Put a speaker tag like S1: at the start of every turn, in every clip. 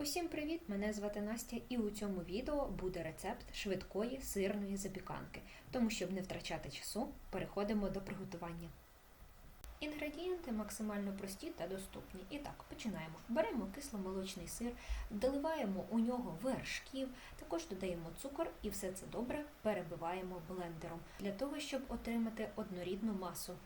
S1: Усім привіт! Мене звати Настя, і у цьому відео буде рецепт швидкої сирної запіканки. Тому, щоб не втрачати часу, переходимо до приготування. Інгредієнти максимально прості та доступні. І так, починаємо. Беремо кисломолочний сир, доливаємо у нього вершків, також додаємо цукор і все це добре перебиваємо блендером для того, щоб отримати однорідну масу.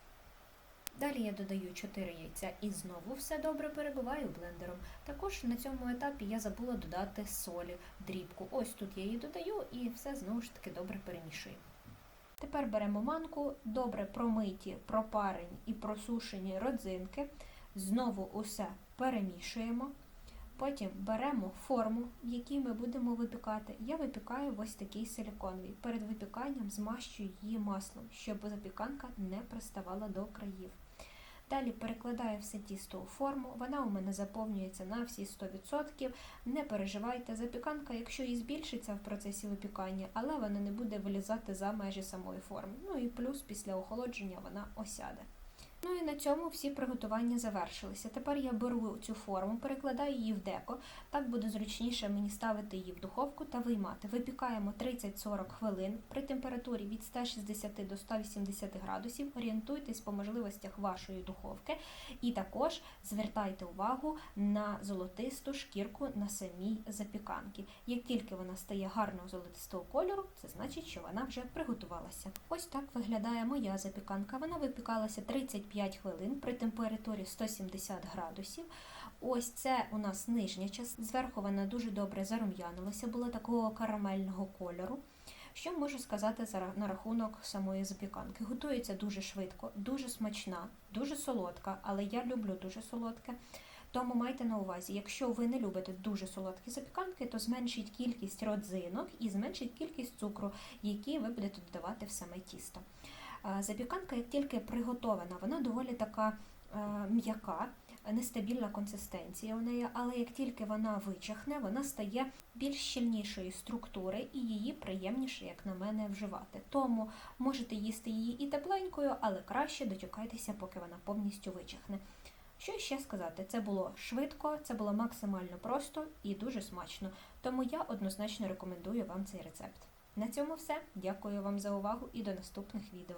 S1: Далі я додаю 4 яйця і знову все добре перебиваю блендером. Також на цьому етапі я забула додати солі, дрібку. Ось тут я її додаю і все знову ж таки добре перемішую. Тепер беремо манку, добре промиті, пропарені і просушені родзинки. Знову усе перемішуємо. Потім беремо форму, в якій ми будемо випікати. Я випікаю ось такий силіконовий. Перед випіканням змащую її маслом, щоб запіканка не приставала до країв. Далі перекладаю все тісто у форму, вона у мене заповнюється на всі 100%. Не переживайте, запіканка, якщо і збільшиться в процесі випікання, але вона не буде вилізати за межі самої форми. Ну і плюс після охолодження вона осяде. Ну і на цьому всі приготування завершилися. Тепер я беру цю форму, перекладаю її в деко. Так буде зручніше мені ставити її в духовку та виймати. Випікаємо 30-40 хвилин при температурі від 160 до 180 градусів. Орієнтуйтесь по можливостях вашої духовки. І також звертайте увагу на золотисту шкірку на самій запіканці. Як тільки вона стає гарного золотистого кольору, це значить, що вона вже приготувалася. Ось так виглядає моя запіканка. Вона випікалася 35 5 хвилин при температурі 170 градусів. Ось це у нас нижня частина. Зверху вона дуже добре зарум'янилася, була такого карамельного кольору. Що можу сказати на рахунок самої запіканки? Готується дуже швидко, дуже смачна, дуже солодка, але я люблю дуже солодке. Тому майте на увазі, якщо ви не любите дуже солодкі запіканки, то зменшіть кількість родзинок і зменшіть кількість цукру, які ви будете додавати в саме тісто. Запіканка, як тільки приготована, вона доволі така е, м'яка, нестабільна консистенція у неї, але як тільки вона вичахне, вона стає більш щільнішої структури і її приємніше, як на мене, вживати. Тому можете їсти її і тепленькою, але краще дочекайтеся, поки вона повністю вичахне. Що ще сказати? Це було швидко, це було максимально просто і дуже смачно. Тому я однозначно рекомендую вам цей рецепт. На цьому все. Дякую вам за увагу і до наступних відео.